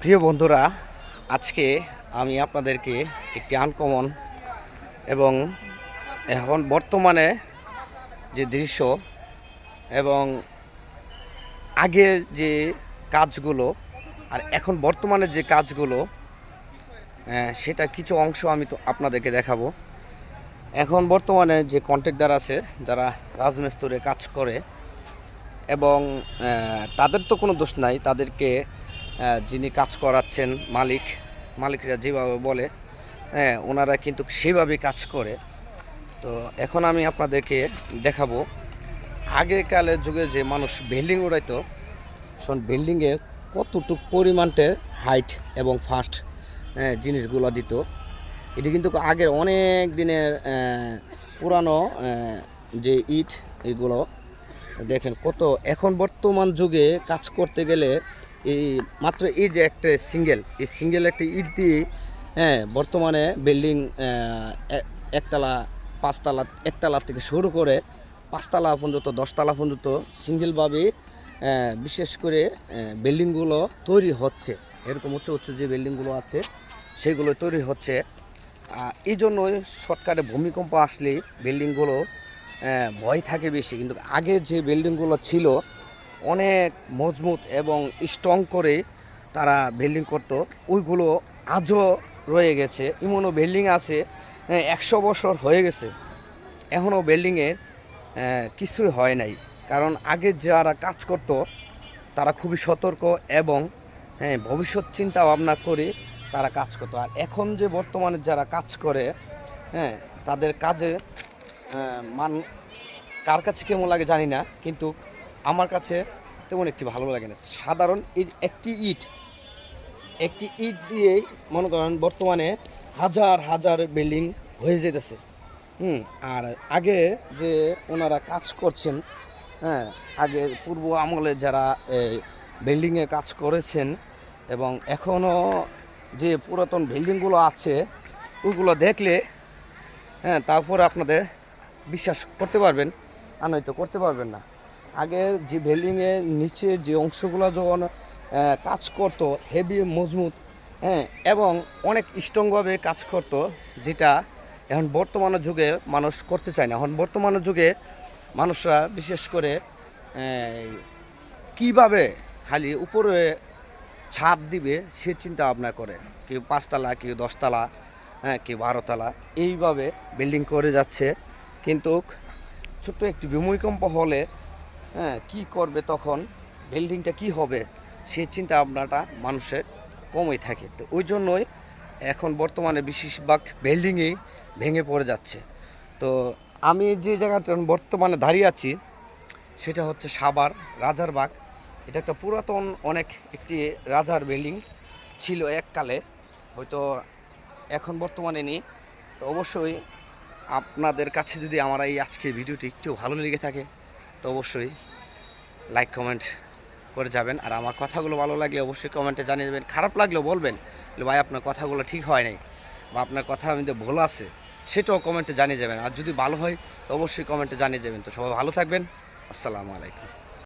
প্রিয় বন্ধুরা আজকে আমি আপনাদেরকে একটি আনকমন এবং এখন বর্তমানে যে দৃশ্য এবং আগে যে কাজগুলো আর এখন বর্তমানে যে কাজগুলো আহ, সেটা কিছু অংশ আমি তো আপনাদেরকে দেখাবো। এখন বর্তমানে যে কন্ট্রাক্টর আছে যারা রাজমিস্ত্রির কাজ করে এবং তাদের তো কোনো দোষ নাই তাদেরকে যিনি কাজ করাচ্ছেন মালিক, মালিকরা যেভাবে বলে হ্যাঁ ওনারা কিন্তু সেভাবেই কাজ করে। তো এখন আমি আপনাদেরকে দেখাবো আগেকালের যুগে যে মানুষ বিল্ডিং উড়াইতো, শোন বিল্ডিংয়ে কতটুক পরিমাণের হাইট এবং ফাস্ট জিনিসগুলো দিত। এটি কিন্তু আগের অনেক দিনের পুরানো যে ইট, এগুলো। দেখেন কত, এখন বর্তমান যুগে কাজ করতে গেলে এই মাত্র এই যে একটা সিঙ্গেল, এই সিঙ্গেল একটা ইট দিয়ে হ্যাঁ বর্তমানে বিল্ডিং একতলা, পাঁচতলা, একতলা থেকে শুরু করে পাঁচতলা পর্যন্ত, দশতলা পর্যন্ত সিঙ্গেলভাবে বিশেষ করে বিল্ডিংগুলো তৈরি হচ্ছে। এরকম উচ্চ উচ্চ যে বিল্ডিংগুলো আছে, সেগুলো তৈরি হচ্ছে। এই জন্যই সরকারে ভূমিকম্প আসলেই বিল্ডিংগুলো ভয় থাকে বেশি। কিন্তু আগে যে বিল্ডিংগুলো ছিল অনেক মজবুত এবং স্ট্রং করে তারা বিল্ডিং করতো। ওইগুলো আজও রয়ে গেছে। এমনও বিল্ডিং আছে একশো বছর হয়ে গেছে। এখনও বিল্ডিংয়ের কিছুই হয় নাই। কারণ আগে যারা কাজ করতো, তারা খুবই সতর্ক এবং হ্যাঁ ভবিষ্যৎ চিন্তা ভাবনা করে তারা কাজ করতো। আর এখন যে বর্তমানে যারা কাজ করে হ্যাঁ তাদের কাজে মান কার কাছে কেমন লাগে জানি না, কিন্তু আমার কাছে তেমন একটি ভালো লাগে না। সাধারণ একটি ইট একটি ইট দিয়েই মনে করেন বর্তমানে হাজার হাজার বিল্ডিং হয়ে যেতেছে। হুম, আর আগে যে ওনারা কাজ করছেন হ্যাঁ আগে পূর্ব আমলে যারা এই বিল্ডিংয়ে কাজ করেছেন এবং এখনও যে পুরাতন বিল্ডিংগুলো আছে, ওইগুলো দেখলে হ্যাঁ তারপরে আপনাদের বিশ্বাস করতে পারবেন, আর নয়তো করতে পারবেন না। আগে যে বিল্ডিংয়ের নিচে যে অংশগুলো যখন কাজ করতো হেভি মজবুত হ্যাঁ এবং অনেক স্ট্রংভাবে কাজ করতো, যেটা এখন বর্তমানের যুগে মানুষ করতে চায় না। এখন বর্তমান যুগে মানুষরা বিশেষ করে কীভাবে খালি উপরে ছাদ দিবে, সে চিন্তা ভাবনা করে। কেউ পাঁচতলা, কেউ দশতলা হ্যাঁ কেউ বারোতলা, এইভাবে বিল্ডিং করে যাচ্ছে। কিন্তু ছোট্ট একটি ভূমিকম্প হলে হ্যাঁ কী করবে তখন বিল্ডিংটা কি হবে সেই চিন্তা ভাবনাটা মানুষের কমই থাকে। তো ওই জন্যই এখন বর্তমানে বেশিরভাগ বিল্ডিংই ভেঙে পড়ে যাচ্ছে। তো আমি যে জায়গাটা বর্তমানে দাঁড়িয়ে আছি, সেটা হচ্ছে সাভার, রাজারবাগ। এটা একটা পুরাতন অনেক একটি রাজার বিল্ডিং ছিল এককালে, হয়তো এখন বর্তমানে নেই। তো অবশ্যই আপনাদের কাছে যদি আমার এই আজকের ভিডিওটি একটু ভালো লেগে থাকে তো অবশ্যই লাইক কমেন্ট করে যাবেন। আর আমার কথাগুলো ভালো লাগলে অবশ্যই কমেন্টে জানিয়ে দেবেন। খারাপ লাগলেও বলবেন ভাই, আপনার কথাগুলো ঠিক হয় নাই বা আপনার কথা আমি ভুল আছে। সেটাও কমেন্টে জানিয়ে যাবেন। আর যদি ভালো হয়, তো অবশ্যই কমেন্টে জানিয়ে যাবেন। তো সবাই ভালো থাকবেন। আসসালামু আলাইকুম।